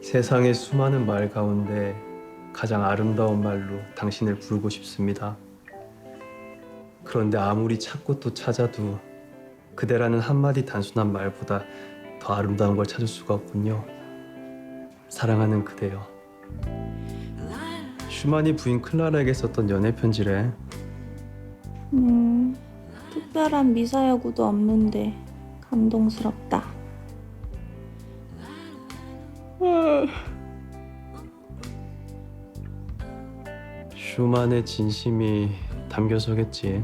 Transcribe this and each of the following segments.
세상의 수많은 말 가운데 가장 아름다운 말로 당신을 부르고 싶습니다. 그런데 아무리 찾고 또 찾아도 그대라는 한마디 단순한 말보다 더 아름다운 걸 찾을 수가 없군요. 사랑하는 그대요. 슈만이 부인 클라라에게 썼던 연애 편지래. 음, 특별한 미사여구도 없는데 감동스럽다. 슈만의 진심이 담겨서겠지.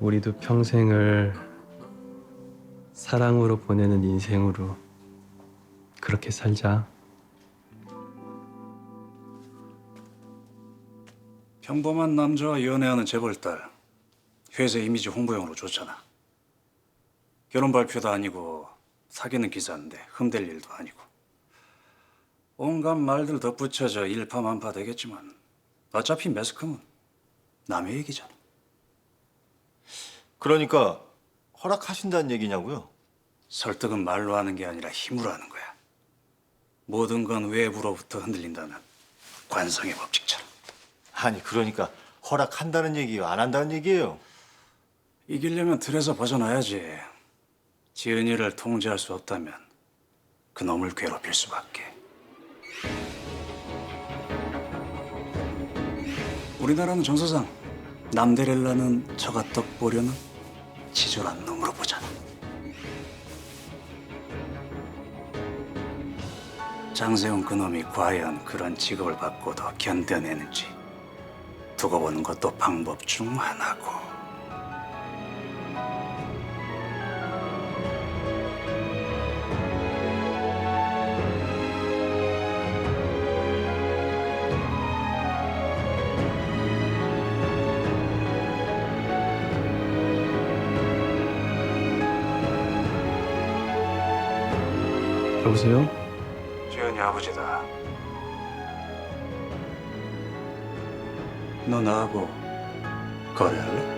우리도 평생을 사랑으로 보내는 인생으로 그렇게 살자. 평범한 남자와 연애하는 재벌딸 회사 이미지 홍보용으로 좋잖아. 결혼 발표도 아니고 사귀는 기사인데 흠될 일도 아니고 온갖 말들 덧붙여져 일파만파 되겠지만 어차피 매스컴은 남의 얘기잖아. 그러니까 허락하신다는 얘기냐고요? 설득은 말로 하는 게 아니라 힘으로 하는 거야. 모든 건 외부로부터 흔들린다는 관성의 법칙처럼. 아니 그러니까 허락한다는 얘기요 안 한다는 얘기예요 이기려면 틀에서 벗어나야지. 지은이를 통제할 수 없다면 그 놈을 괴롭힐 수밖에. 우리나라는 정서상 남데렐라는 처가떡 보려는 치졸한 놈으로 보잖아. 장세훈 그놈이 과연 그런 직업을 받고도 견뎌내는지 두고 보는 것도 방법 중 하나고. 여보세요? 지은이 아버지다. 너 나하고 거래할래?